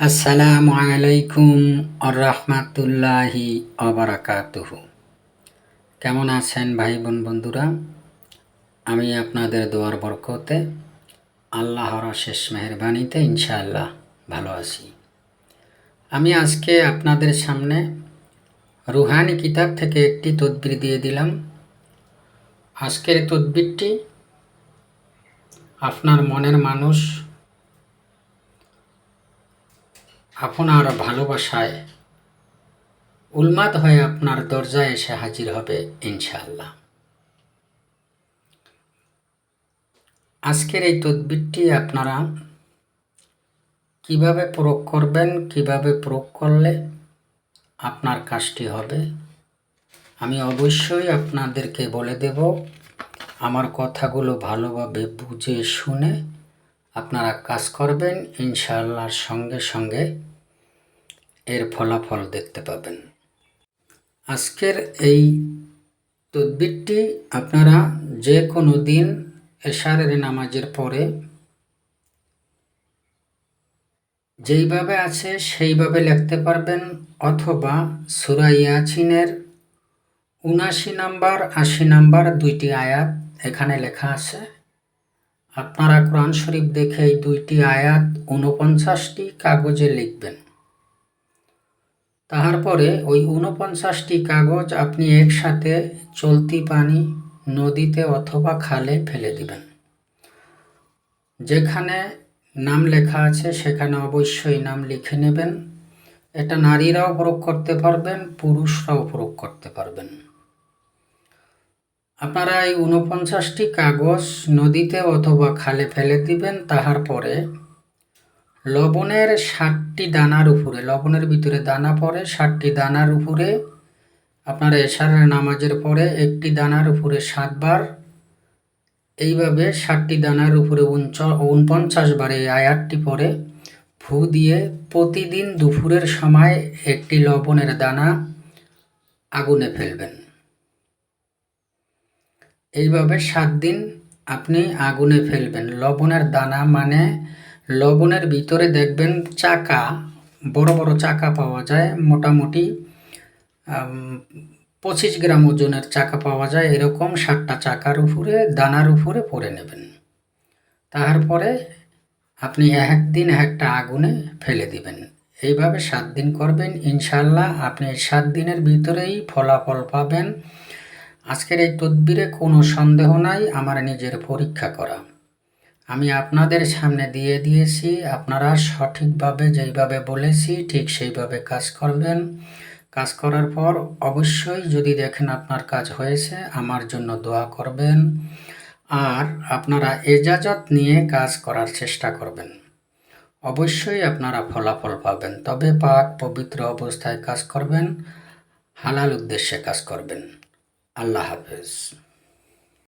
আসসালামু আলাইকুম আরহামাতুল্লাহি অবরাকাতুহ কেমন আছেন ভাই বোন বন্ধুরা? আমি আপনাদের দোয়ার বরকতে আল্লাহর শেষ মেহরবানিতে ইনশাআল্লাহ ভালো আছি। আমি আজকে আপনাদের সামনে রুহানি কিতাব থেকে একটি তদবির দিয়ে দিলাম। আজকের তদবিরটি আপনার মনের মানুষ আপনার ভালোবাসায় উন্মাদ হয়ে আপনার দরজায় এসে হাজির হবে ইনশাআল্লাহ। আজকের এই তদবিরটি আপনারা কীভাবে প্রয়োগ করবেন, কীভাবে প্রয়োগ করলে আপনার কাজটি হবে, আমি অবশ্যই আপনাদেরকে বলে দেব। আমার কথাগুলো ভালোভাবে বুঝে শুনে আপনারা কাজ করবেন, ইনশাআল্লাহর সঙ্গে সঙ্গে এর ফলাফল দেখতে পাবেন। আজকের এই তদবিরটি আপনারা যে কোনো দিন এশারের নামাজের পরে যেইভাবে আছে সেইভাবে লিখতে পারবেন অথবা সুরা ইয়াছিনের উনাশি নাম্বার, আশি নাম্বার দুইটি আয়াত এখানে লেখা আছে। আপনারা কোরআন শরীফ দেখে এই দুইটি আয়াত উনপঞ্চাশটি কাগজে লিখবেন। তাহার পরে ওই উনপঞ্চাশটি কাগজ আপনি একসাথে চলতি পানি নদীতে অথবা খালে ফেলে দিবেন। যেখানে নাম লেখা আছে সেখানে অবশ্যই নাম লিখে নেবেন। এটা নারীরাও প্রয়োগ করতে পারবেন, পুরুষরাও প্রয়োগ করতে পারবেন। আপনারা এই উনপঞ্চাশটি কাগজ নদীতে অথবা খালে ফেলে দিবেন, তাহার পরে লবণের ষাটটি দানার উপরে, লবণের ভিতরে দানা পড়ে, ষাটটি দানার উপরে আপনার এশারের নামাজের পরে একটি দানার উপরে সাতবার, এইভাবে ষাটটি দানার উপরে উনপঞ্চাশ বার এই আয়াতটি পরে ফু দিয়ে প্রতিদিন দুপুরের সময় একটি লবণের দানা আগুনে ফেলবেন। এইভাবে সাত দিন আপনি আগুনে ফেলবেন। লবণের দানা মানে লবণের ভিতরে দেখবেন চাকা, বড় বড় চাকা পাওয়া যায়, মোটামুটি পঁচিশ গ্রাম ওজনের চাকা পাওয়া যায়, এরকম সাতটা চাকার উপরে, দানার উপরে পরে নেবেন। তারপরে আপনি একদিন একটা আগুনে ফেলে দিবেন। এইভাবে সাত দিন করবেন ইনশাল্লাহ আপনি সাত দিনের ভিতরেই ফলাফল পাবেন। আজকের এই তদবিরে কোনো সন্দেহ নাই, আমার নিজের পরীক্ষা করা। আমি আপনাদের সামনে দিয়ে দিয়েছি। আপনারা সঠিকভাবে যেইভাবে বলেছি ঠিক সেইভাবে কাজ করবেন। কাজ করার পর অবশ্যই যদি দেখেন আপনার কাজ হয়েছে, আমার জন্য দোয়া করবেন। আর আপনারা এজাজত নিয়ে কাজ করার চেষ্টা করবেন। অবশ্যই আপনারা ফলাফল পাবেন, তবে পাক পবিত্র অবস্থায় কাজ করবেন, হালাল উদ্দেশ্যে কাজ করবেন। আল্লাহ হাফেজ।